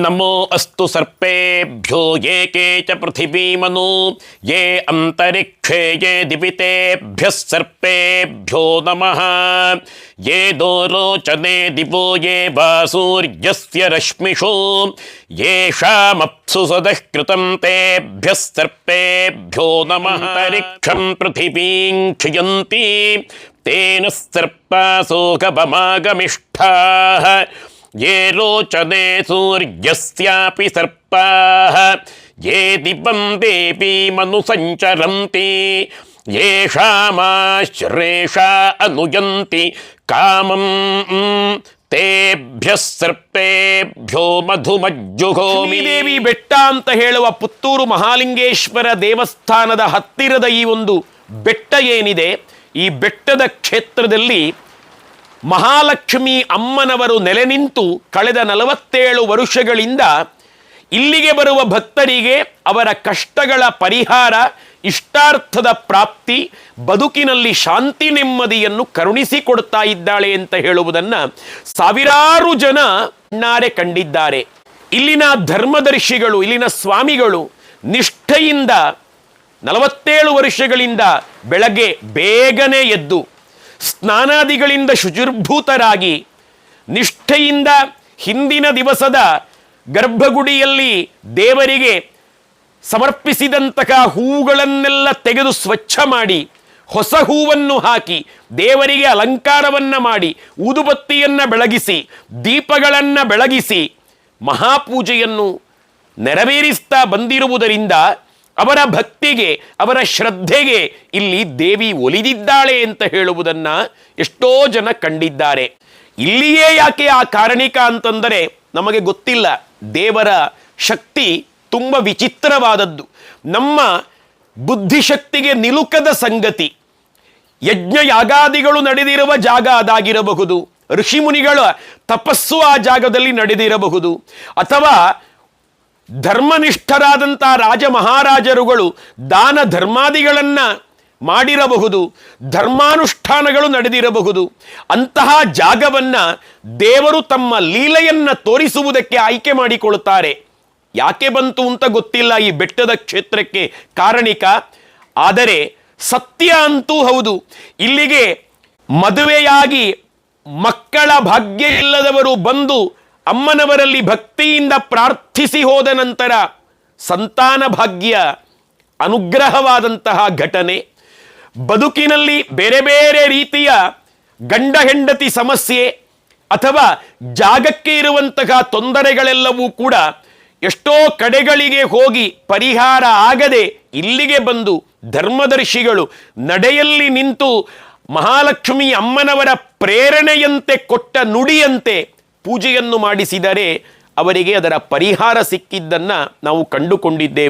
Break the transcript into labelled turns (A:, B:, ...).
A: नमो अस्तु सर्पेभ्यो ये के च पृथिवीमनु, ये अन्तरिक्षे, ये दिवितेभ्यः सर्पेभ्यो नमः। ये दोरोचने दिवो, ये वासूर्यस्य रश्मिषु येषामप्सु सदः कृतं तेभ्यः सर्पेभ्यो नमः। अन्तरिक्षं पृथिवीं क्षयन्ति, तेन सर्पासोकपमागमिष्ठाः ये रोचने सूर्यस्यापि सर्पाः ये दिवं देवीमनुसञ्चरन्ति येषामाश्रेषा अनुयन्ति कामं तेभ्यः सर्पेभ्यो मधुमज्जुहोमि
B: ದೇವಿ ಬೆಟ್ಟ ಅಂತ ಹೇಳುವ ಪುತ್ತೂರು ಮಹಾಲಿಂಗೇಶ್ವರ ದೇವಸ್ಥಾನದ ಹತ್ತಿರದ ಈ ಒಂದು ಬೆಟ್ಟ ಏನಿದೆ ಈ ಬೆಟ್ಟದ ಕ್ಷೇತ್ರದಲ್ಲಿ ಮಹಾಲಕ್ಷ್ಮಿ ಅಮ್ಮನವರು ನೆಲೆ ನಿಂತು ಕಳೆದ ನಲವತ್ತೇಳು ವರುಷಗಳಿಂದ ಇಲ್ಲಿಗೆ ಬರುವ ಭಕ್ತರಿಗೆ ಅವರ ಕಷ್ಟಗಳ ಪರಿಹಾರ, ಇಷ್ಟಾರ್ಥದ ಪ್ರಾಪ್ತಿ, ಬದುಕಿನಲ್ಲಿ ಶಾಂತಿ ನೆಮ್ಮದಿಯನ್ನು ಕರುಣಿಸಿಕೊಡ್ತಾ ಇದ್ದಾಳೆ ಅಂತ ಹೇಳುವುದನ್ನು ಸಾವಿರಾರು ಜನ ಕಣ್ಣಾರೆ ಕಂಡಿದ್ದಾರೆ. ಇಲ್ಲಿನ ಧರ್ಮದರ್ಶಿಗಳು, ಇಲ್ಲಿನ ಸ್ವಾಮಿಗಳು ನಿಷ್ಠೆಯಿಂದ ನಲವತ್ತೇಳು ವರ್ಷಗಳಿಂದ ಬೆಳಗ್ಗೆ ಬೇಗನೆ ಎದ್ದು ಸ್ನಾನಾದಿಗಳಿಂದ ಶುಚಿರ್ಭೂತರಾಗಿ ನಿಷ್ಠೆಯಿಂದ ಹಿಂದಿನ ದಿವಸದ ಗರ್ಭಗುಡಿಯಲ್ಲಿ ದೇವರಿಗೆ ಸಮರ್ಪಿಸಿದಂತಹ ಹೂಗಳನ್ನೆಲ್ಲ ತೆಗೆದು ಸ್ವಚ್ಛ ಮಾಡಿ, ಹೊಸ ಹೂವನ್ನು ಹಾಕಿ, ದೇವರಿಗೆ ಅಲಂಕಾರವನ್ನು ಮಾಡಿ, ಊದುಬತ್ತಿಯನ್ನು ಬೆಳಗಿಸಿ, ದೀಪಗಳನ್ನು ಬೆಳಗಿಸಿ ಮಹಾಪೂಜೆಯನ್ನು ನೆರವೇರಿಸ್ತಾ ಬಂದಿರುವುದರಿಂದ ಅವರ ಭಕ್ತಿಗೆ, ಅವರ ಶ್ರದ್ಧೆಗೆ ಇಲ್ಲಿ ದೇವಿ ಒಲಿದಿದ್ದಾಳೆ ಅಂತ ಹೇಳುವುದನ್ನ ಎಷ್ಟೋ ಜನ ಕಂಡಿದ್ದಾರೆ. ಇಲ್ಲಿಯೇ ಯಾಕೆ ಆ ಕಾರಣಿಕ ಅಂತಂದರೆ ನಮಗೆ ಗೊತ್ತಿಲ್ಲ. ದೇವರ ಶಕ್ತಿ ತುಂಬ ವಿಚಿತ್ರವಾದದ್ದು. ನಮ್ಮ ಬುದ್ಧಿಶಕ್ತಿಗೆ ನಿಲುಕದ ಸಂಗತಿ. ಯಜ್ಞ ಯಾಗಾದಿಗಳು ನಡೆದಿರುವ ಜಾಗ ಅದಾಗಿರಬಹುದು. ಋಷಿಮುನಿಗಳ ತಪಸ್ಸು ಆ ಜಾಗದಲ್ಲಿ ನಡೆದಿರಬಹುದು. ಅಥವಾ ಧರ್ಮನಿಷ್ಠರಾದಂಥ ರಾಜ ಮಹಾರಾಜರುಗಳು ದಾನ ಧರ್ಮಾದಿಗಳನ್ನು ಮಾಡಿರಬಹುದು, ಧರ್ಮಾನುಷ್ಠಾನಗಳು ನಡೆದಿರಬಹುದು. ಅಂತಹ ಜಾಗವನ್ನ ದೇವರು ತಮ್ಮ ಲೀಲೆಯನ್ನು ತೋರಿಸುವುದಕ್ಕೆ ಆಯ್ಕೆ ಮಾಡಿಕೊಳ್ಳುತ್ತಾರೆ. ಯಾಕೆ ಬಂತು ಅಂತ ಗೊತ್ತಿಲ್ಲ ಈ ಬೆಟ್ಟದ ಕ್ಷೇತ್ರಕ್ಕೆ ಕಾರಣಿಕ? ಆದರೆ ಸತ್ಯ ಅಂತೂ ಹೌದು. ಇಲ್ಲಿಗೆ ಮದುವೆಯಾಗಿ ಮಕ್ಕಳ ಭಾಗ್ಯ ಇಲ್ಲದವರು ಬಂದು ಅಮ್ಮನವರಲ್ಲಿ ಭಕ್ತಿಯಿಂದ ಪ್ರಾರ್ಥಿಸಿ ಹೋದ ನಂತರ ಸಂತಾನ ಭಾಗ್ಯ, ಅನುಗ್ರಹವಾದಂತಹ ಘಟನೆ, ಬದುಕಿನಲ್ಲಿ ಬೇರೆ ಬೇರೆ ರೀತಿಯ ಗಂಡ ಹೆಂಡತಿ ಸಮಸ್ಯೆ ಅಥವಾ ಜಾಗಕ್ಕೆ ಇರುವಂತಹ ತೊಂದರೆಗಳೆಲ್ಲವೂ ಕೂಡ ಎಷ್ಟೋ ಕಡೆಗಳಿಗೆ ಹೋಗಿ ಪರಿಹಾರ ಆಗದೆ ಇಲ್ಲಿಗೆ ಬಂದು ಧರ್ಮದರ್ಶಿಗಳು ನಡೆಯಲ್ಲಿ ನಿಂತು ಮಹಾಲಕ್ಷ್ಮಿ ಅಮ್ಮನವರ ಪ್ರೇರಣೆಯಂತೆ ಕೊಟ್ಟ ನುಡಿಯಂತೆ ಪೂಜೆಯನ್ನು ಮಾಡಿಸಿದರೆ ಅವರಿಗೆ ಅದರ ಪರಿಹಾರ ಸಿಕ್ಕಿದ್ದನ್ನು ನಾವು ಕಂಡುಕೊಂಡಿದ್ದೇವೆ.